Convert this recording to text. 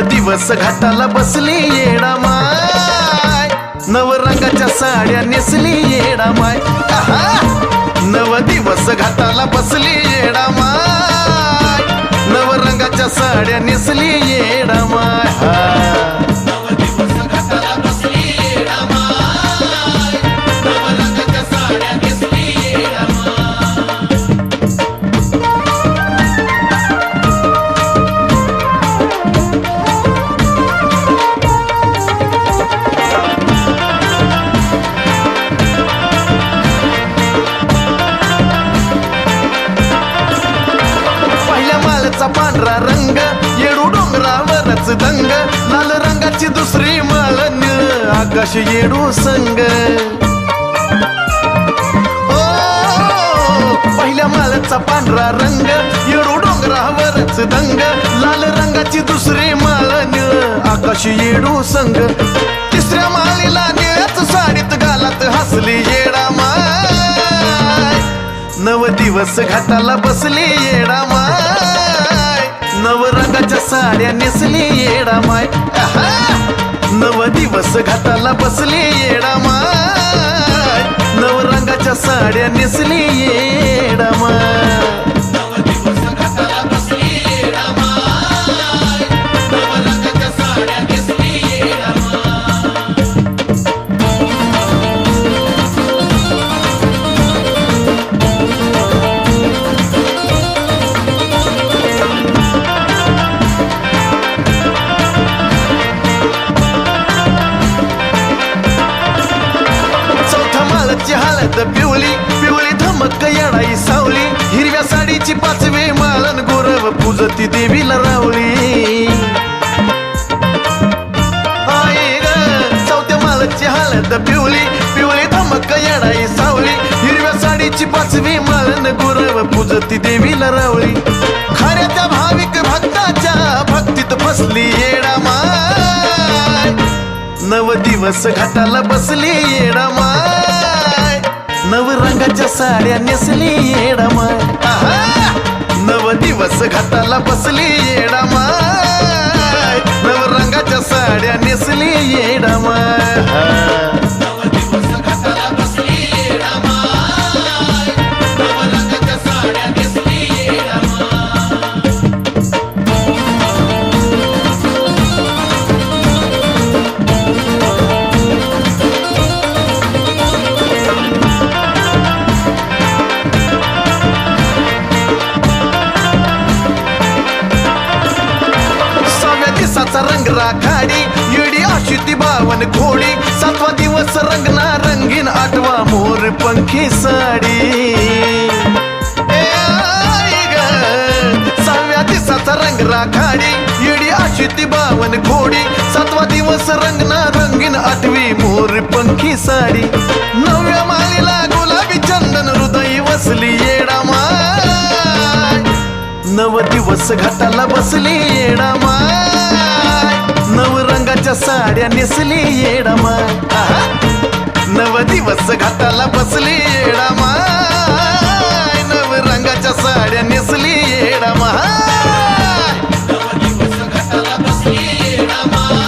दिवस घाटाला बसली येडा माय. नव रंगाच्या साड्या नेसली येडा माय. नव दिवस घाटाला बसली येडा माय. नव रंगाच्या साड्या नेसली येडा माय. दंग लाल रंगाची दुसरी माळ निळ आकाश येडू संग. ओ, पहिल्या माळचा पांढरा रंग येडू डोंगरावरच दंग लाल रंगाची दुसरी माळ निळ आकाश येडू संग. तिसऱ्या माळीला निळ्याच साडीत घालत हसली येडा माय. नव दिवस घाटाला बसली रंगाच्या साड्या नेसली येडा माय नव दिवस घाटाला बसली येडा माय नव रंगाच्या साड्या नेसली येडा माय पाचवी मालन गुरव पूजती देवीला रावली आई ग, चौथ्या मालची हालत पिवली पिवळी धमक येणाई सावली. हिरव्या साडीची पाचवी मालन गोरव पूजती देवीला रावली खऱ्या त्या भाविक भक्ताच्या भक्तीत फसली येडा माय. नव दिवस घाटाला बसली येडा माय. नव रंगाच्या साड्या नेसली येडा माय. बस घाताला बसली येडा माय. नव साड्या नेसली येडा माय. सहाव्या रंग राखाडी येडी अशी ती बावन घोडी. सातवा दिवस रंगना रंगीन आठवा मोर पंखी साडी. सहाव्या दिवसाचा रंग राखाडी येडी अशी ती बावन घोडी. सातवा दिवस रंगना रंगीन आठवी मोर पंखी साडी. नवव्या मालीला गुलाबी चंदन हृदय वसली येडा माय नव दिवस घाटाला बसली येडा माय वर्षाच्या साड्या नेसले येडामा. नव दिवस घाताला बसले येडामा. नव रंगाच्या साड्या नेसले येडामा. नव दिवस बसले येडामा.